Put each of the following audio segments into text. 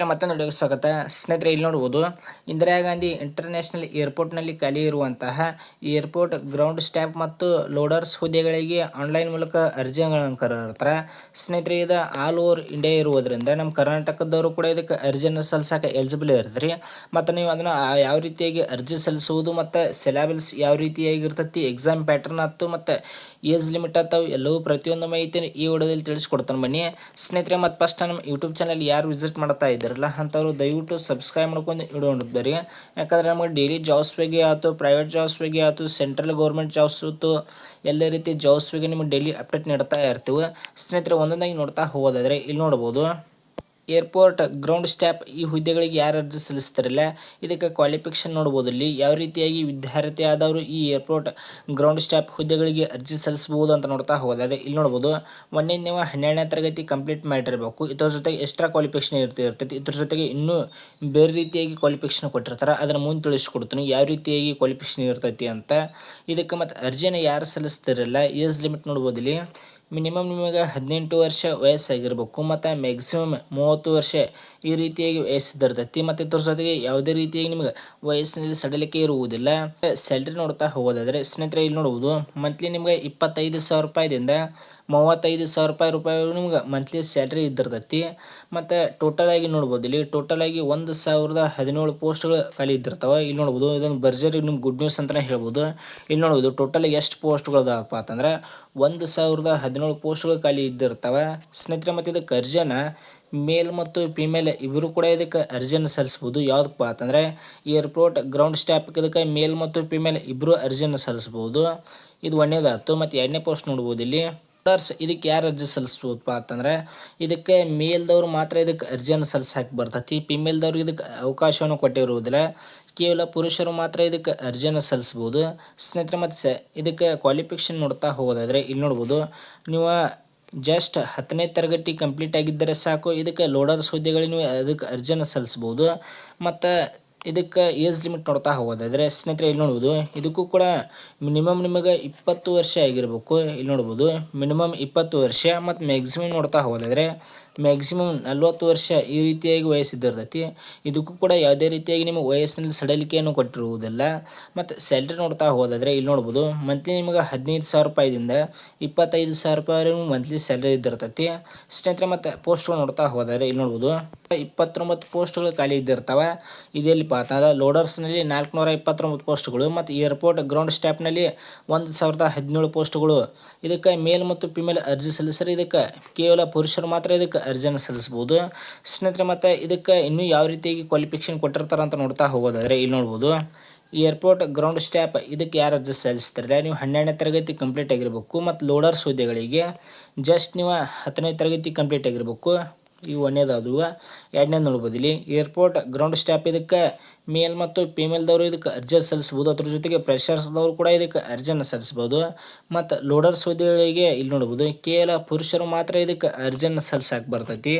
ಸ್ನೇಹಿತರೆ ಮತ್ತೊಂದು ಸ್ವಾಗತ. ಸ್ನೇಹಿತರೆ, ಇಲ್ಲಿ ನೋಡ್ಬೋದು, ಇಂದಿರಾ ಗಾಂಧಿ ಇಂಟರ್ನ್ಯಾಷನಲ್ ಏರ್ಪೋರ್ಟ್ನಲ್ಲಿ ಖಾಲಿ ಇರುವಂತಹ ಏರ್ಪೋರ್ಟ್ ಗ್ರೌಂಡ್ ಸ್ಟ್ಯಾಪ್ ಮತ್ತು ಲೋಡರ್ಸ್ ಹುದ್ದೆಗಳಿಗೆ ಆನ್ಲೈನ್ ಮೂಲಕ ಅರ್ಜಿಗಳನ್ನು ಕರೆದಿರ್ತಾರೆ ಸ್ನೇಹಿತರೆ, ಇದು ಆಲ್ ಓವರ್ ಇಂಡಿಯಾ ಇರುವುದರಿಂದ ನಮ್ಮ ಕರ್ನಾಟಕದವರು ಕೂಡ ಇದಕ್ಕೆ ಅರ್ಜಿಯನ್ನು ಸಲ್ಲಿಸೋಕೆ ಎಲಿಜಿಬಲ್ ಇರ್ತೀರಿ. ಮತ್ತು ನೀವು ಅದನ್ನು ಯಾವ ರೀತಿಯಾಗಿ ಅರ್ಜಿ ಸಲ್ಲಿಸುವುದು ಮತ್ತು ಸೆಲೆಬಲ್ಸ್ ಯಾವ ರೀತಿಯಾಗಿ ಇರ್ತೈತಿ ಎಕ್ಸಾಮ್ ಪ್ಯಾಟರ್ನ್ ಆಯ್ತು ಮತ್ತು ಏಜ್ ಲಿಮಿಟ್ ಆಗ್ತಾವೆ ಎಲ್ಲವೂ ಪ್ರತಿಯೊಂದು ಮಾಹಿತಿನ ಈ ವಿಡಿಯೋದಲ್ಲಿ ತಿಳಿಸ್ಕೊಡ್ತಾನೆ ಬನ್ನಿ. ಸ್ನೇಹಿತರೆ, ಮತ್ತು ಫಸ್ಟ್ ನಮ್ಮ ಯೂಟ್ಯೂಬ್ ಚಾನಲ್ ಯಾರು ವಿಸಿಟ್ ಮಾಡ್ತಾ ಇದ್ದಾರಲ್ಲ, ಅಂಥವ್ರು ದಯವಿಟ್ಟು ಸಬ್ಸ್ಕ್ರೈಬ್ ಮಾಡ್ಕೊಂಡು ವಿಡಿಯೋ ನೋಡಿದ್ದಾರೆ ಯಾಕಂದರೆ ನಮಗೆ ಡೈಲಿ ಜಾಬ್ಸ್ ಬಗ್ಗೆ ಆಯಿತು ಪ್ರೈವೇಟ್ ಜಾಬ್ಸ್ ಬಗ್ಗೆ ಆಯಿತು ಸೆಂಟ್ರಲ್ ಗೌರ್ಮೆಂಟ್ ಜಾಬ್ಸ್ ಇತ್ತು, ಎಲ್ಲ ರೀತಿ ಜಾಬ್ಸ್ ಬಗ್ಗೆ ನಿಮಗೆ ಡೈಲಿ ಅಪ್ಡೇಟ್ ನೀಡ್ತಾ ಇರ್ತೀವಿ. ಸ್ನೇಹಿತರೆ, ಒಂದೊಂದಾಗಿ ನೋಡ್ತಾ ಹೋಗೋದಾದರೆ ಇಲ್ಲಿ ನೋಡ್ಬೋದು. ಏರ್ಪೋರ್ಟ್, ಗ್ರೌಂಡ್ ಸ್ಟಾಫ್ ಈ ಹುದ್ದೆಗಳಿಗೆ ಯಾರು ಅರ್ಜಿ ಸಲ್ಲಿಸ್ತಾರಲ್ಲ? ಇದಕ್ಕೆ ಕ್ವಾಲಿಫಿಕೇಷನ್ ನೋಡ್ಬೋದು ಇಲ್ಲಿ ಯಾವ ರೀತಿಯಾಗಿ ವಿದ್ಯಾರ್ಥಿ ಆದವರು ಈ ಏರ್ಪೋರ್ಟ್, ಗ್ರೌಂಡ್ ಸ್ಟಾಫ್ ಹುದ್ದೆಗಳಿಗೆ ಅರ್ಜಿ ಸಲ್ಲಿಸಬಹುದು ಅಂತ ನೋಡ್ತಾ ಹೋದರೆ ಇಲ್ಲಿ ನೋಡ್ಬೋದು, ಮೊನ್ನೆ ನೀವು ಹನ್ನೆರಡನೇ ತರಗತಿ ಕಂಪ್ಲೀಟ್ ಮಾಡಿರಬೇಕು. ಇದ್ರ ಜೊತೆಗೆ ಎಕ್ಸ್ಟ್ರಾ ಕ್ವಾಲಿಫಿಕೇಷನ್ ಇರ್ತಿ ಇರ್ತೈತಿ. ಇದ್ರ ಜೊತೆಗೆ ಇನ್ನೂ ಬೇರೆ ರೀತಿಯಾಗಿ ಕ್ವಾಲಿಫಿಕೇಷನ್ ಕೊಟ್ಟಿರ್ತಾರೆ. ಅದನ್ನು ಮುಂದೆ ತಿಳಿಸ್ಕೊಡ್ತೀನಿ. ಯಾವ ರೀತಿಯಾಗಿ ಕ್ವಾಲಿಫಿಕೇಷನ್ ಇರ್ತೈತಿ ಅಂತ. ಇದಕ್ಕೆ ಮತ್ತು ಅರ್ಜಿನ ಯಾರು ಸಲ್ಲಿಸ್ತಿರಲ್ಲ? ಏಜ್ ಲಿಮಿಟ್ ನೋಡ್ಬೋದು ಇಲ್ಲಿ ಮಿನಿಮಮ್ ನಿಮಗೆ ಹದಿನೆಂಟು ವರ್ಷ ವಯಸ್ಸಾಗಿರ್ಬೇಕು ಮತ್ತು ಮ್ಯಾಕ್ಸಿಮಮ್ ಮೂವತ್ತು ವರ್ಷ ಈ ರೀತಿಯಾಗಿ ವಯಸ್ಸಿದ್ದಿರ್ತೈತಿ ಮತ್ತು ಇದ್ರ ಜೊತೆಗೆ ಯಾವುದೇ ರೀತಿಯಾಗಿ ನಿಮಗೆ ವಯಸ್ಸಿನಲ್ಲಿ ಸಡಲಿಕೆ ಇರುವುದಿಲ್ಲ. ಸ್ಯಾಲ್ರಿ ನೋಡ್ತಾ ಹೋಗೋದಾದರೆ ಸ್ನೇಹಿತರೆ ಇಲ್ಲಿ ನೋಡುವುದು ಮಂತ್ಲಿ ನಿಮಗೆ ಇಪ್ಪತ್ತೈದು ಸಾವಿರ ರೂಪಾಯಿದಿಂದ ಮೂವತ್ತೈದು ಸಾವಿರ ರೂಪಾಯಿ ರೂಪಾಯಿ ನಿಮ್ಗೆ ಮಂತ್ಲಿ ಸ್ಯಾಲ್ರಿ ಇದ್ದಿರ್ತೈತಿ ಮತ್ತು ಟೋಟಲ್ ಆಗಿ ನೋಡ್ಬೋದು, ಇಲ್ಲಿ ಟೋಟಲ್ ಆಗಿ ಒಂದು ಸಾವಿರದ ಹದಿನೇಳು ಪೋಸ್ಟ್ಗಳು ಖಾಲಿ ಇದ್ದಿರ್ತಾವೆ. ಇಲ್ಲಿ ನೋಡ್ಬೋದು, ಇದೊಂದು ಬರ್ಜರಿ ನಿಮ್ಗೆ ಗುಡ್ ನ್ಯೂಸ್ ಅಂತಲೇ ಹೇಳ್ಬೋದು. ಇಲ್ಲಿ ನೋಡ್ಬೋದು ಟೋಟಲ್ ಎಷ್ಟು ಪೋಸ್ಟ್ಗಳು ಅದಾವಪ್ಪ ಅಂತಂದ್ರೆ ಒಂದು ಸಾವಿರದ ಹದಿನೇಳು ಪೋಸ್ಟ್ಗಳು ಖಾಲಿ ಇದ್ದಿರ್ತವೆ. ಸ್ನೇಹಿತರೆ ಮತ್ತು ಇದಕ್ಕೆ ಅರ್ಜಿನ ಮೇಲ್ ಮತ್ತು ಫಿಮೇಲ್ ಇಬ್ಬರು ಕೂಡ ಇದಕ್ಕೆ ಅರ್ಜಿಯನ್ನು ಸಲ್ಲಿಸ್ಬೋದು. ಯಾವುದಪ್ಪ ಅಂತಂದರೆ ಏರ್ಪೋರ್ಟ್ ಗ್ರೌಂಡ್ ಸ್ಟಾಪ್ ಇದಕ್ಕೆ ಮೇಲ್ ಮತ್ತು ಫಿಮೇಲ್ ಇಬ್ಬರು ಅರ್ಜಿಯನ್ನು ಸಲ್ಲಿಸ್ಬೋದು. ಇದು ಒಂದನೇದಾಯ್ತು ಮತ್ತು ಎರಡನೇ ಪೋಸ್ಟ್ ನೋಡ್ಬೋದು ಇಲ್ಲಿ. ಡಾಕ್ಟರ್ಸ್ ಇದಕ್ಕೆ ಯಾರು ಅರ್ಜಿ ಸಲ್ಲಿಸ್ಬೋದಪ್ಪ ಅಂತಂದ್ರೆ ಇದಕ್ಕೆ ಮೇಲ್ದವ್ರು ಮಾತ್ರ ಇದಕ್ಕೆ ಅರ್ಜಿಯನ್ನು ಸಲ್ಲಿಸಕ್ಕೆ ಬರ್ತೈತಿ. ಫಿಮೇಲ್ದವ್ರಿಗೆ ಇದಕ್ಕೆ ಅವಕಾಶವನ್ನು ಕೊಟ್ಟಿರುವುದಿಲ್ಲ. ಕೇವಲ ಪುರುಷರು ಮಾತ್ರ ಇದಕ್ಕೆ ಅರ್ಜಿಯನ್ನು ಸಲ್ಲಿಸ್ಬೋದು. ಸ್ನೇಹಿತರೆ, ಮತ್ತು ಇದಕ್ಕೆ ಕ್ವಾಲಿಫಿಕೇಷನ್ ನೋಡ್ತಾ ಹೋಗೋದಾದರೆ ಇಲ್ಲಿ ನೋಡ್ಬೋದು. ನೀವು ಜಸ್ಟ್ ಹತ್ತನೇ ತರಗತಿ ಕಂಪ್ಲೀಟ್ ಆಗಿದ್ದರೆ ಸಾಕು. ಇದಕ್ಕೆ ಲೋಡರ್ಸ್ ಹುದ್ದೆಗಳಿಗೆ ನೀವು ಅದಕ್ಕೆ ಅರ್ಜಿಯನ್ನು ಸಲ್ಲಿಸ್ಬೋದು. ಮತ್ತು ಇದಕ್ಕೆ ಏಜ್ ಲಿಮಿಟ್ ನೋಡ್ತಾ ಹೋಗೋದಾದರೆ ಸ್ನೇಹಿತರೆ ಇಲ್ಲಿ ನೋಡ್ಬೋದು, ಇದಕ್ಕೂ ಕೂಡ ಮಿನಿಮಮ್ ನಿಮಗೆ ಇಪ್ಪತ್ತು ವರ್ಷ ಆಗಿರ್ಬೇಕು. ಇಲ್ಲಿ ನೋಡ್ಬೋದು, ಮಿನಿಮಮ್ ಇಪ್ಪತ್ತು ವರ್ಷ ಮತ್ತು ಮ್ಯಾಕ್ಸಿಮಮ್ ನೋಡ್ತಾ ಹೋಗೋದಾದರೆ ಮ್ಯಾಕ್ಸಿಮಮ್ ನಲ್ವತ್ತು ವರ್ಷ ಈ ರೀತಿಯಾಗಿ ವಯಸ್ಸಿದ್ದಿರ್ತೈತಿ ಇದಕ್ಕೂ ಕೂಡ ಯಾವುದೇ ರೀತಿಯಾಗಿ ನಿಮಗೆ ವಯಸ್ಸಿನಲ್ಲಿ ಸಡಲಿಕೆಯನ್ನು ಕೊಟ್ಟಿರುವುದಿಲ್ಲ. ಮತ್ತು ಸ್ಯಾಲ್ರಿ ನೋಡ್ತಾ ಹೋದಾದರೆ ಇಲ್ಲಿ ನೋಡ್ಬೋದು ಮಂತ್ಲಿ ನಿಮಗೆ ಹದಿನೈದು ಸಾವಿರ ರೂಪಾಯಿದಿಂದ ಇಪ್ಪತ್ತೈದು ಸಾವಿರ ರೂಪಾಯಿವರೆಗೂ ಮಂತ್ಲಿ ಸ್ಯಾಲ್ರಿ ಇದ್ದಿರ್ತೈತಿ. ಸ್ನೇಹಿತರೆ, ಮತ್ತು ಪೋಸ್ಟ್ಗಳು ನೋಡ್ತಾ ಹೋದರೆ ಇಲ್ಲಿ ನೋಡ್ಬೋದು, ಇಪ್ಪತ್ತೊಂಬತ್ತು ಪೋಸ್ಟ್ಗಳು ಖಾಲಿ ಇದ್ದಿರ್ತವೆ. ಇದೆಲ್ಲಿಪ್ಪ ಅಂತಂದ್ರೆ ಲೋಡರ್ಸ್ನಲ್ಲಿ ನಾಲ್ಕುನೂರ ಇಪ್ಪತ್ತೊಂಬತ್ತು ಪೋಸ್ಟ್ಗಳು ಮತ್ತು ಏರ್ಪೋರ್ಟ್ ಗ್ರೌಂಡ್ ಸ್ಟಾಫ್ನಲ್ಲಿ ಒಂದು ಸಾವಿರದ ಹದಿನೇಳು ಪೋಸ್ಟ್ಗಳು ಇದಕ್ಕೆ ಮೇಲ್ ಮತ್ತು ಫಿಮೇಲ್ ಅರ್ಜಿ ಸಲ್ಲಿಸರು ಇದಕ್ಕೆ ಕೇವಲ ಪುರುಷರು ಮಾತ್ರ ಇದಕ್ಕೆ ಅರ್ಜಿಯನ್ನು ಸಲ್ಲಿಸ್ಬೋದು ಸ್ನೇಹಿತರೆ, ಮತ್ತು ಇದಕ್ಕೆ ಇನ್ನೂ ಯಾವ ರೀತಿಯಾಗಿ ಕ್ವಾಲಿಫಿಕೇಷನ್ ಕೊಟ್ಟಿರ್ತಾರೆ ಅಂತ ನೋಡ್ತಾ ಹೋಗೋದಾದರೆ ಇಲ್ಲಿ ನೋಡ್ಬೋದು. ಏರ್ಪೋರ್ಟ್ ಗ್ರೌಂಡ್ ಸ್ಟ್ಯಾಪ್ ಇದಕ್ಕೆ ಯಾರು ಅರ್ಜಿ ಸಲ್ಲಿಸ್ತಾರೆ? ನೀವು ಹನ್ನೆರಡನೇ ತರಗತಿ ಕಂಪ್ಲೀಟ್ ಆಗಿರಬೇಕು, ಮತ್ತು ಲೋಡರ್ಸ್ ಹುದ್ದೆಗಳಿಗೆ ಜಸ್ಟ್ ನೀವು ಹತ್ತನೇ ತರಗತಿ ಕಂಪ್ಲೀಟ್ ಆಗಿರಬೇಕು. ಇವು ಅದು ಎರಡನೇದು ನೋಡ್ಬೋದು ಇಲ್ಲಿ ಏರ್ಪೋರ್ಟ್ ಗ್ರೌಂಡ್ ಸ್ಟಾಪ್ ಇದಕ್ಕೆ ಮೇಲ್ ಮತ್ತು ಫಿಮೇಲ್ದವರು ಇದಕ್ಕೆ ಅರ್ಜಿ ಸಲ್ಲಿಸ್ಬೋದು. ಅದ್ರ ಜೊತೆಗೆ ಪ್ರೆಷರ್ಸ್ದವರು ಕೂಡ ಇದಕ್ಕೆ ಅರ್ಜಿಯನ್ನು ಸಲ್ಲಿಸ್ಬೋದು. ಮತ್ತು ಲೋಡರ್ಸ್ ಹುದ್ದೆಗಳಿಗೆ ಇಲ್ಲಿ ನೋಡ್ಬೋದು, ಕೇವಲ ಪುರುಷರು ಮಾತ್ರ ಇದಕ್ಕೆ ಅರ್ಜಿಯನ್ನು ಸಲ್ಲಿಸಕ್ಕೆ ಬರ್ತೈತಿ.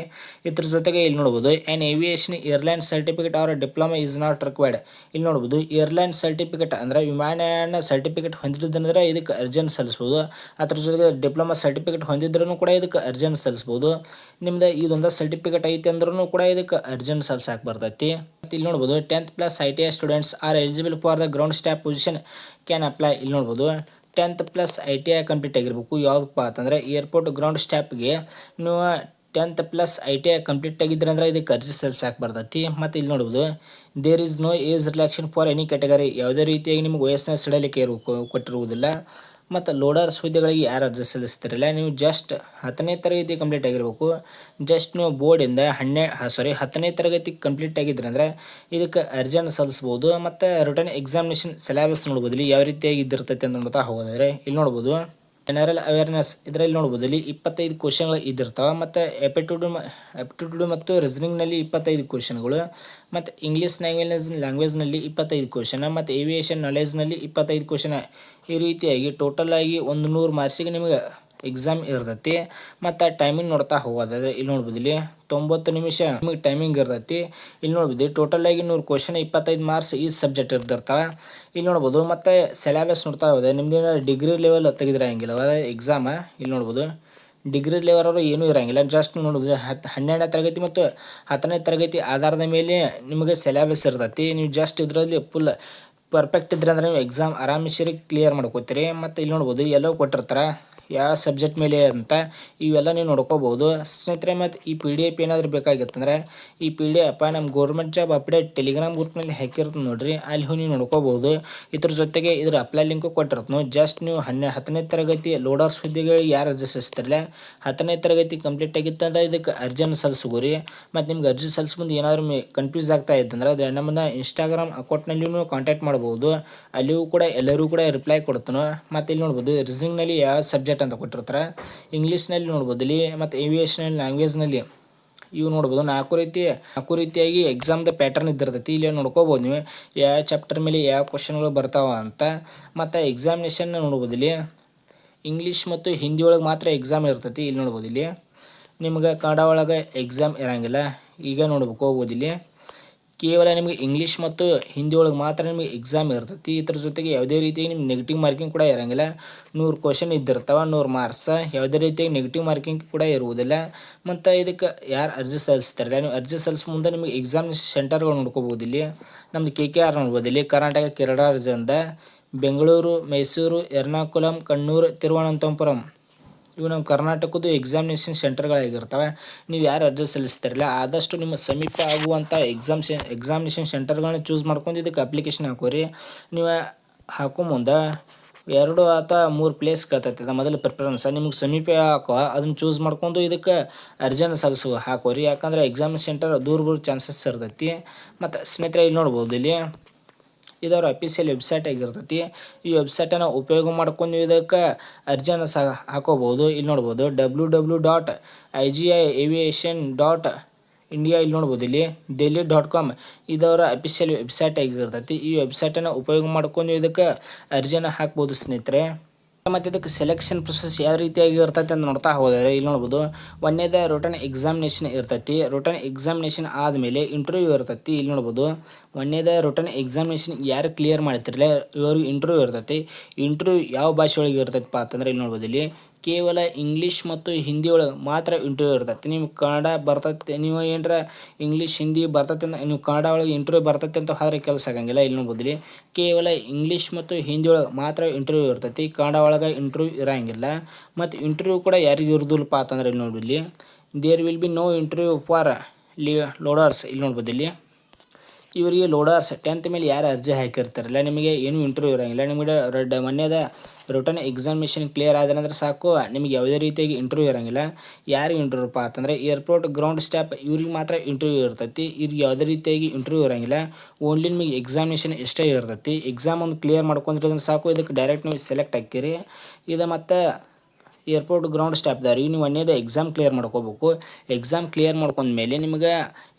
ಇದ್ರ ಜೊತೆಗೆ ಇಲ್ಲಿ ನೋಡ್ಬೋದು ಆ್ಯನ್ ಏವಿಯೇಷನ್ ಏರ್ಲೈನ್ ಸರ್ಟಿಫಿಕೇಟ್ ಅವರ ಡಿಪ್ಲೊಮಾ ಈಸ್ ನಾಟ್ ರಿಕ್ವೈರ್ಡ್ ಇಲ್ಲಿ ನೋಡ್ಬೋದು ಏರ್ಲೈನ್ ಸರ್ಟಿಫಿಕೇಟ್ ಅಂದರೆ ವಿಮಾನಯಾನ ಸರ್ಟಿಫಿಕೇಟ್ ಹೊಂದಿದ್ದಂದ್ರೆ ಇದಕ್ಕೆ ಅರ್ಜಿಯನ್ನು ಸಲ್ಲಿಸ್ಬೋದು. ಅದ್ರ ಜೊತೆಗೆ ಡಿಪ್ಲೊಮಾ ಸರ್ಟಿಫಿಕೇಟ್ ಹೊಂದಿದ್ರೂ ಕೂಡ ಇದಕ್ಕೆ ಅರ್ಜಿಯನ್ನು ಸಲ್ಲಿಸ್ಬೋದು. ನಿಮ್ದು ಇದೊಂದು ಸರ್ಟಿಫಿಕೇಟ್ ಐತಿ ಅಂದ್ರೂ ಕೂಡ ಇದಕ್ಕೆ ಅರ್ಜೆಂಟ್ ಸಲ್ಲಿಸಕ್ಕೆ ಬರ್ತೈತಿ. ಮತ್ತು ಇಲ್ಲಿ ನೋಡ್ಬೋದು tenth plus I T I students are eligible for the ground staff position can apply ಇಲ್ಲಿ ನೋಡ್ಬೋದು tenth plus I T I complete ಆಗಿರ್ಬೇಕು. ಯಾವುದಪ್ಪ ಅಂತಂದರೆ ಏರ್ಪೋರ್ಟ್ ಗ್ರೌಂಡ್ ಸ್ಟಾಫ್ಗೆ ನೀವು tenth plus I T I complete ಆಗಿದ್ರೆ ಅಂದ್ರೆ ಇದಕ್ಕೆ ಅರ್ಜಿ ಸಲ್ಲಿಸಕ್ಕೆ ಬರ್ತೈತಿ. ಮತ್ತು ಇಲ್ಲಿ ನೋಡ್ಬೋದು there is no age relaxation for any category ಯಾವುದೇ ರೀತಿಯಾಗಿ ನಿಮಗೆ ವಯಸ್ಸಿನ ಸಿಡಲಿಕ್ಕೆ ಕೊಟ್ಟಿರುವುದಿಲ್ಲ. ಮತ್ತು ಲೋಡರ್ಸ್ ಹುದ್ದೆಗಳಿಗೆ ಯಾರು ಅರ್ಜಿ ಸಲ್ಲಿಸ್ತಿರಲ್ಲ, ನೀವು ಜಸ್ಟ್ ಹತ್ತನೇ ತರಗತಿ ಕಂಪ್ಲೀಟ್ ಆಗಿರಬೇಕು. ಜಸ್ಟ್ ನೀವು ಬೋರ್ಡಿಂದ ಹನ್ನೆ ಸಾರಿ ಹತ್ತನೇ ತರಗತಿ ಕಂಪ್ಲೀಟ್ ಆಗಿದ್ರೆ ಅಂದರೆ ಇದಕ್ಕೆ ಅರ್ಜಿಯನ್ನು ಸಲ್ಲಿಸ್ಬೋದು. ಮತ್ತು ರಿಟರ್ನ್ ಎಕ್ಸಾಮಿನೇಷನ್ ಸಿಲೆಬಸ್ ನೋಡ್ಬೋದು. ಇಲ್ಲಿ ಯಾವ ರೀತಿಯಾಗಿ ಇದ್ದಿರ್ತೈತೆ ಅಂತ ನೋಡ್ತಾ ಹೋದರೆ ಇಲ್ಲಿ ನೋಡ್ಬೋದು. ಜನರಲ್ ಅವೇರ್ನೆಸ್ ಇದರಲ್ಲಿ ನೋಡ್ಬೋದು ಇಲ್ಲಿ ಇಪ್ಪತ್ತೈದು ಕ್ವಶನ್ಗಳು ಇದ್ದಿರ್ತವೆ. ಮತ್ತು ಎಪಿಟ್ಯೂಡ್ ಎಪ್ಟಿಟ್ಯೂಡ್ ಮತ್ತು ರೀಸನಿಂಗ್ನಲ್ಲಿ ಇಪ್ಪತ್ತೈದು ಕ್ವಶನ್ಗಳು ಮತ್ತು ಇಂಗ್ಲೀಷ್ ಲ್ಯಾಂಗ್ವೇಜ್ ಲ್ಯಾಂಗ್ವೇಜ್ನಲ್ಲಿ ಇಪ್ಪತ್ತೈದು ಕ್ವಶನ್ ಮತ್ತು ಏವಿಯೇಷನ್ ನಾಲೆಜ್ನಲ್ಲಿ ಇಪ್ಪತ್ತೈದು ಕ್ವಶನ್ ಈ ರೀತಿಯಾಗಿ ಟೋಟಲ್ ಆಗಿ ಒಂದು ನೂರು ಮಾರ್ಕ್ಸಿಗೆ ನಿಮಗೆ ಎಕ್ಸಾಮ್ ಇರ್ತೈತಿ, ಮತ್ತು ಟೈಮಿಂಗ್ ನೋಡ್ತಾ ಹೋಗೋದ ಇಲ್ಲಿ ನೋಡ್ಬೋದು ಇಲ್ಲಿ ತೊಂಬತ್ತು ನಿಮಿಷ ನಿಮಗೆ ಟೈಮಿಂಗ್ ಇರ್ತೈತಿ. ಇಲ್ಲಿ ನೋಡ್ಬೋದು ಟೋಟಲ್ ಆಗಿ ನೂರು ಕ್ವಶನ್ ಇಪ್ಪತ್ತೈದು ಮಾರ್ಕ್ಸ್ ಈ ಸಬ್ಜೆಕ್ಟ್ ಇರ್ತಿರ್ತಾವೆ. ಇಲ್ಲಿ ನೋಡ್ಬೋದು, ಮತ್ತು ಸಿಲೆಬಸ್ ನೋಡ್ತಾ ಹೋದೆ. ನಿಮ್ದು ಡಿಗ್ರಿ ಲೆವೆಲ್ ತೆಗೆದ್ರೆ ಹಂಗಿಲ್ಲ ಎಕ್ಸಾಮ ಇಲ್ಲಿ ನೋಡ್ಬೋದು ಡಿಗ್ರಿ ಲೆವೆಲ್ ಏನೂ ಇರೋಂಗಿಲ್ಲ. ಜಸ್ಟ್ ನೋಡೋದು ಹತ್ತು ಹನ್ನೆರಡನೇ ತರಗತಿ ಮತ್ತು ಹತ್ತನೇ ತರಗತಿ ಆಧಾರದ ಮೇಲೆ ನಿಮಗೆ ಸಿಲೆಬಸ್ ಇರ್ತೈತಿ. ನೀವು ಜಸ್ಟ್ ಇದರಲ್ಲಿ ಫುಲ್ ಪರ್ಫೆಕ್ಟ್ ಇದ್ರೆ ಅಂದ್ರೆ ನೀವು ಎಕ್ಸಾಮ್ ಆರಾಮಿಸಿರಿ ಕ್ಲಿಯರ್ ಮಾಡ್ಕೋತೀರಿ. ಮತ್ತು ಇಲ್ಲಿ ನೋಡ್ಬೋದು ಎಲ್ಲೋ ಕೊಟ್ಟಿರ್ತಾರೆ. ಯಾವ ಸಬ್ಜೆಕ್ಟ್ ಮೇಲೆ ಅಂತ ಇವೆಲ್ಲ ನೀವು ನೋಡ್ಕೋಬೋದು. ಸ್ನೇಹಿತರೆ ಮತ್ತು ಈ ಪಿ ಡಿ ಎಫ್ ಏನಾದರೂ ಬೇಕಾಗಿತ್ತಂದ್ರೆ ಈ ಪಿ ಡಿ ಎಫ್ ನಮ್ಮ ಗೌರ್ಮೆಂಟ್ ಜಾಬ್ ಅಪ್ಡೇಟ್ ಟೆಲಿಗ್ರಾಮ್ ಗ್ರೂಪ್ನಲ್ಲಿ ಹಾಕಿರ್ತದೆ ನೋಡಿರಿ. ಅಲ್ಲಿ ಹೋಗಿ ನೀವು ನೋಡ್ಕೋಬೋದು. ಇದ್ರ ಜೊತೆಗೆ ಇದ್ರ ಅಪ್ಲೈ ಲಿಂಕು ಕೊಟ್ಟಿರ್ತನು ಜಸ್ಟ್ ನೀವು ಹನ್ನೆ, ಹತ್ತನೇ ತರಗತಿ ಲೋಡರ್ ಸುದ್ದಿಗಳಿಗೆ ಯಾರು ಅರ್ಜಿ ಸಲ್ಲಿಸ್ತಿರಲ್ಲ ಹತ್ತನೇ ತರಗತಿ ಕಂಪ್ಲೀಟ್ ಆಗಿತ್ತಂದ್ರೆ ಇದಕ್ಕೆ ಅರ್ಜಿಯನ್ನು ಸಲ್ಲಿಸ್ಕೋರಿ. ಮತ್ತು ನಿಮ್ಗೆ ಅರ್ಜಿ ಸಲ್ಲಿಸ್ಕೊಂಡು ಏನಾದರೂ ಮೇ ಕನ್ಫ್ಯೂಸ್ ಆಗ್ತಾ ಇತ್ತಂದ್ರೆ ಅದು ನಮ್ಮನ್ನ ಇನ್ಸ್ಟಾಗ್ರಾಮ್ ಅಕೌಂಟ್ನಲ್ಲಿಯೂ ಕಾಂಟ್ಯಾಕ್ಟ್ ಮಾಡ್ಬೋದು. ಅಲ್ಲಿಯೂ ಕೂಡ ಎಲ್ಲರೂ ಕೂಡ ರಿಪ್ಲೈ ಕೊಡ್ತಾನೆ. ಮತ್ತು ಇಲ್ಲಿ ನೋಡ್ಬೋದು ರಿಸಿಂಗ್ನಲ್ಲಿ ಯಾವ ಸಬ್ಜೆಕ್ಟ್ ಅಂತ ಕೊಟ್ಟಿರ್ತಾರೆ. ಇಂಗ್ಲೀಷ್ನಲ್ಲಿ ನೋಡ್ಬೋದು. ಇಲ್ಲಿ ಮತ್ತು ಏವಿಯೇಷನ್ ಲ್ಯಾಂಗ್ವೇಜ್ನಲ್ಲಿ ಇವು ನೋಡ್ಬೋದು. ನಾಲ್ಕು ರೀತಿ, ನಾಲ್ಕು ರೀತಿಯಾಗಿ ಎಕ್ಸಾಮ್ದ ಪ್ಯಾಟರ್ನ್ ಇದ್ದಿರ್ತೈತಿ. ಇಲ್ಲಿ ನೋಡ್ಕೋಬೋದು ನೀವು. ಯಾವ ಚಾಪ್ಟರ್ ಮೇಲೆ ಯಾವ ಕ್ವಶನ್ಗಳು ಬರ್ತಾವ ಅಂತ. ಮತ್ತು ಎಕ್ಸಾಮಿನೇಷನ್ ನೋಡ್ಬೋದು ಇಲ್ಲಿ. ಇಂಗ್ಲೀಷ್ ಮತ್ತು ಹಿಂದಿ ಒಳಗೆ ಮಾತ್ರ ಎಕ್ಸಾಮ್ ಇರ್ತೈತಿ. ಇಲ್ಲಿ ನೋಡ್ಬೋದು ಇಲ್ಲಿ. ನಿಮ್ಗೆ ಕನ್ನಡ ಒಳಗೆ ಎಕ್ಸಾಮ್ ಇರಂಗಿಲ್ಲ. ಈಗ ನೋಡ್ಬೇಕು, ಹೋಗ್ಬೋದು ಇಲ್ಲಿ. ಕೇವಲ ನಿಮಗೆ ಇಂಗ್ಲೀಷ್ ಮತ್ತು ಹಿಂದಿ ಒಳಗೆ ಮಾತ್ರ ನಿಮಗೆ ಎಕ್ಸಾಮ್ ಇರ್ತೈತಿ. ಇದ್ರ ಜೊತೆಗೆ ಯಾವುದೇ ರೀತಿಯಾಗಿ ನಿಮ್ಗೆ ನೆಗೆಟಿವ್ ಮಾರ್ಕಿಂಗ್ ಕೂಡ ಇರಂಗಿಲ್ಲ. ನೂರು ಕ್ವಶನ್ ಇದ್ದಿರ್ತಾವ, ನೂರು ಮಾರ್ಕ್ಸ್ ಯಾವುದೇ ರೀತಿಯಾಗಿ ನೆಗೆಟಿವ್ ಮಾರ್ಕಿಂಗ್ ಕೂಡ ಇರುವುದಿಲ್ಲ. ಮತ್ತು ಇದಕ್ಕೆ ಯಾರು ಅರ್ಜಿ ಸಲ್ಲಿಸ್ತಾರಲ್ಲ? ನೀವು ಅರ್ಜಿ ಸಲ್ಲಿಸ್ ಮುಂದೆ ನಿಮಗೆ ಎಕ್ಸಾಮ್ ಸೆಂಟರ್ಗಳು ನೋಡ್ಕೋಬೋದು ಇಲ್ಲಿ. ನಮ್ದು ಕೆ ಕೆ ಆರ್ ನೋಡ್ಬೋದು ಇಲ್ಲಿ. ಕರ್ನಾಟಕ ಕೇರಳ ರಾಜ್ಯದಿಂದ. ಬೆಂಗಳೂರು, ಮೈಸೂರು, ಎರ್ನಾಕುಲಂ, ಕಣ್ಣೂರು, ತಿರುವನಂತಪುರಂ. ಇವು ನಮ್ಮ ಕರ್ನಾಟಕದ್ದು ಎಕ್ಸಾಮಿನೇಷನ್ ಸೆಂಟರ್ಗಳಾಗಿರ್ತವೆ ನೀವು ಯಾರು ಅರ್ಜಿ ಸಲ್ಲಿಸ್ತಿರಲ್ಲ ಆದಷ್ಟು ನಿಮ್ಮ ಸಮೀಪ ಆಗುವಂಥ ಎಕ್ಸಾಮ್ ಸೆ ಎಕ್ಸಾಮಿನೇಷನ್ ಸೆಂಟರ್ಗಳನ್ನ ಚೂಸ್ ಮಾಡ್ಕೊಂಡು ಇದಕ್ಕೆ ಅಪ್ಲಿಕೇಶನ್ ಹಾಕೋರಿ. ನೀವು ಹಾಕೋ ಮುಂದೆ ಎರಡು ಅಥವಾ ಮೂರು ಪ್ಲೇಸ್ ಕಳ್ತೈತೆ. ಅದು ಮೊದಲು ಪ್ರಿಫರೆನ್ಸ್ ನಿಮ್ಗೆ ಸಮೀಪ ಹಾಕೋ, ಅದನ್ನು ಚೂಸ್ ಮಾಡ್ಕೊಂಡು ಇದಕ್ಕೆ ಅರ್ಜಿಯನ್ನು ಸಲ್ಲಿಸುವ, ಹಾಕೋರಿ. ಯಾಕಂದ್ರೆ ಎಕ್ಸಾಮ್ ಸೆಂಟರ್ ದೂರ ಬರೋ ಚಾನ್ಸಸ್ ಇರ್ತೈತಿ. ಮತ್ತು ಸ್ನೇಹಿತರೆ, ಇಲ್ಲಿ ನೋಡ್ಬೋದು ಇಲ್ಲಿ. ಇದರ ಅಫಿಷಿಯಲ್ ವೆಬ್ಸೈಟ್ ಆಗಿರ್ತೈತಿ. ಈ ವೆಬ್ಸೈಟನ್ನು ಉಪಯೋಗ ಮಾಡ್ಕೊಂಡು ಇದಕ್ಕೆ ಅರ್ಜಿಯನ್ನು ಸಹ ಹಾಕೋಬೋದು ಇಲ್ಲಿ ನೋಡ್ಬೋದು W W dot I G I aviation dot India ಇಲ್ಲಿ ನೋಡ್ಬೋದು ಇಲ್ಲಿ. ಡೆಲ್ಲಿ ಡಾಟ್ ಕಾಮ್ ಇದವರ ಅಫಿಷಿಯಲ್ ವೆಬ್ಸೈಟ್ ಆಗಿರ್ತೈತಿ. ಈ ವೆಬ್ಸೈಟನ್ನು ಉಪಯೋಗ ಮಾಡ್ಕೊಂಡು ಇದಕ್ಕೆ ಅರ್ಜಿಯನ್ನು ಹಾಕ್ಬೋದು ಸ್ನೇಹಿತರೆ. ಮತ್ತು ಇದಕ್ಕೆ ಸೆಲೆಕ್ಷನ್ ಪ್ರೊಸೆಸ್ ಯಾವ ರೀತಿಯಾಗಿ ಇರ್ತೈತೆ ಅಂತ ನೋಡ್ತಾ ಹೋದರೆ, ಇಲ್ಲಿ ನೋಡ್ಬೋದು ಒಂದೇದ ರಿಟರ್ನ್ ಎಕ್ಸಾಮಿನೇಷನ್ ಇರ್ತೈತಿ. ರಿಟರ್ನ್ ಎಕ್ಸಾಮಿನೇಷನ್ ಆದಮೇಲೆ ಇಂಟರ್ವ್ಯೂ ಇರ್ತೈತಿ. ಇಲ್ಲಿ ನೋಡ್ಬೋದು ಒಂದೇದ ರಿಟರ್ನ್ ಎಕ್ಸಾಮಿನೇಷನ್ ಯಾರು ಕ್ಲಿಯರ್ ಮಾಡ್ತಿರಲ್ಲ ಇವ್ರಿಗೆ ಇಂಟರ್ವ್ಯೂ ಇರ್ತೈತಿ. ಇಂಟರ್ವ್ಯೂ ಯಾವ ಭಾಷೆ ಒಳಗೆ ಇರ್ತೈತಪ್ಪ ಅಂತಂದ್ರೆ, ಇಲ್ಲಿ ನೋಡ್ಬೋದು ಇಲ್ಲಿ ಕೇವಲ ಇಂಗ್ಲೀಷ್ ಮತ್ತು ಹಿಂದಿ ಒಳಗೆ ಮಾತ್ರ ಇಂಟರ್ವ್ಯೂ ಇರ್ತೈತಿ. ನಿಮ್ಗೆ ಕನ್ನಡ ಬರ್ತೈತೆ, ನೀವು ಏನರ ಇಂಗ್ಲೀಷ್ ಹಿಂದಿ ಬರ್ತೈತೆ ಅಂತ ನೀವು ಕನ್ನಡ ಒಳಗೆ ಇಂಟರ್ವ್ಯೂ ಬರ್ತೈತೆ ಅಂತ ಹೋದ್ರೆ ಕೆಲಸ ಆಗಂಗಿಲ್ಲ, ಇಲ್ಲಿ ನೋಡ್ಬೋದ್ರಿ. ಕೇವಲ ಇಂಗ್ಲೀಷ್ ಮತ್ತು ಹಿಂದಿ ಒಳಗೆ ಮಾತ್ರ ಇಂಟರ್ವ್ಯೂ ಇರ್ತೈತಿ, ಕನ್ನಡ ಒಳಗೆ ಇಂಟರ್ವ್ಯೂ ಇರಂಗಿಲ್ಲ. ಮತ್ತು ಇಂಟರ್ವ್ಯೂ ಕೂಡ ಯಾರಿಗೂ ಇರೋದಿಲ್ಲಪ್ಪ ಅಂತಂದ್ರೆ ಇಲ್ಲಿ ನೋಡ್ಬೋದು ಇಲ್ಲಿ there will be no interview for Lee loaders ಇಲ್ಲಿ ನೋಡ್ಬೋದು ಇಲ್ಲಿ ಇವರಿಗೆ ಲೋಡರ್ಸ್ ಟೆಂತ್ ಮೇಲೆ ಯಾರು ಅರ್ಜಿ ಹಾಕಿರ್ತಾರಲ್ಲ ನಿಮಗೆ ಏನು ಇಂಟರ್ವ್ಯೂ ಇರೋಂಗಿಲ್ಲ. ನಿಮಗೆ ರೆಡ್ ಮೊನ್ನೆದ ರಿಟರ್ನ್ ಎಕ್ಸಾಮಿನೇಷನ್ ಕ್ಲಿಯರ್ ಆದ್ರೆ ಸಾಕು. ನಿಮಗೆ ಯಾವುದೇ ರೀತಿಯಾಗಿ ಇಂಟರ್ವ್ಯೂ ಇರೋಂಗಿಲ್ಲ. ಯಾರಿಗೆ ಇಂಟರ್ವ್ಯೂಪ್ಪ ಅಂತಂದರೆ ಏರ್ಪೋರ್ಟ್ ಗ್ರೌಂಡ್ ಸ್ಟಾಪ್ ಇವ್ರಿಗೆ ಮಾತ್ರ ಇಂಟರ್ವ್ಯೂ ಇರ್ತೈತಿ. ಇವ್ರಿಗೆ ಯಾವುದೇ ರೀತಿಯಾಗಿ ಇಂಟರ್ವ್ಯೂ ಇರೋಂಗಿಲ್ಲ. ಓನ್ಲಿ ನಿಮಗೆ ಎಕ್ಸಾಮಿನೇಷನ್ ಎಷ್ಟೇ ಇರ್ತೈತಿ. ಎಕ್ಸಾಮ್ ಒಂದು ಕ್ಲಿಯರ್ ಮಾಡ್ಕೊಂಡಿರೋದನ್ನ ಸಾಕು. ಇದಕ್ಕೆ ಡೈರೆಕ್ಟ್ ನೀವು ಸೆಲೆಕ್ಟ್ ಹಾಕಿರಿ. ಇದು ಮತ್ತು ಏರ್ಪೋರ್ಟ್ ಗ್ರೌಂಡ್ ಸ್ಟಾಪ್ದಾರಿ ನೀವು ಒಂದೇದು ಎಕ್ಸಾಮ್ ಕ್ಲಿಯರ್ ಮಾಡ್ಕೋಬೇಕು. ಎಕ್ಸಾಮ್ ಕ್ಲಿಯರ್ ಮಾಡ್ಕೊಂಡ್ಮೇಲೆ ನಿಮಗೆ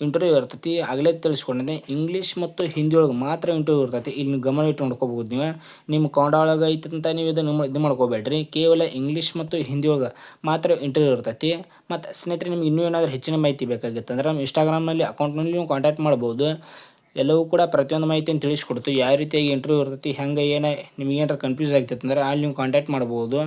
ಇಂಟರ್ವ್ಯೂ ಇರ್ತೈತಿ. ಆಗಲೇ ತಿಳಿಸ್ಕೊಂಡಿದ್ದೆ ಇಂಗ್ಲೀಷ್ ಮತ್ತು ಹಿಂದಿ ಒಳಗೆ ಮಾತ್ರ ಇಂಟರ್ವ್ಯೂ ಇರ್ತೈತಿ. ಇಲ್ಲಿ ನೀವು ಗಮನ ಇಟ್ಟು ನೋಡ್ಕೋಬೋದು ನೀವು. ನಿಮ್ಮ ಕನ್ನಡ ಒಳಗೆ ಅಂತ ನೀವು ಇದು ನಿಮ್ಮ ಇದು ಮಾಡ್ಕೋಬೇಡ್ರಿ. ಕೇವಲ ಇಂಗ್ಲೀಷ್ ಮತ್ತು ಹಿಂದಿ ಒಳಗೆ ಮಾತ್ರ ಇಂಟರ್ವ್ಯೂ ಇರ್ತೈತಿ. ಮತ್ತು ಸ್ನೇಹಿತರೆ, ನಿಮ್ಗೆ ಇನ್ನೂ ಏನಾದರೂ ಹೆಚ್ಚಿನ ಮಾಹಿತಿ ಬೇಕಾಗಿತ್ತು ಅಂದ್ರೆ ನಮ್ಮ ಇನ್ಸ್ಟಾಗ್ರಾಮ್ನಲ್ಲಿ ಅಕೌಂಟ್ನಲ್ಲಿ ನೀವು ಕಾಂಟ್ಯಾಕ್ಟ್ ಮಾಡ್ಬೋದು. ಎಲ್ಲವೂ ಕೂಡ ಪ್ರತಿಯೊಂದು ಮಾಹಿತಿಯನ್ನು ತಿಳಿಸ್ಕೊಡ್ತು ಯಾವ ರೀತಿಯಾಗಿ ಇಂಟರ್ವ್ಯೂ ಇರ್ತೈತಿ, ಹೆಂಗೆ ಏನೇ, ನಿಮ್ಗೆ ಏನಾರ ಕನ್ಫ್ಯೂಸ್ ಆಗ್ತೈತೆ ಅಂದ್ರೆ ಅಲ್ಲಿ ನೀವು ಕಾಂಟ್ಯಾಕ್ಟ್ ಮಾಡ್ಬೋದು.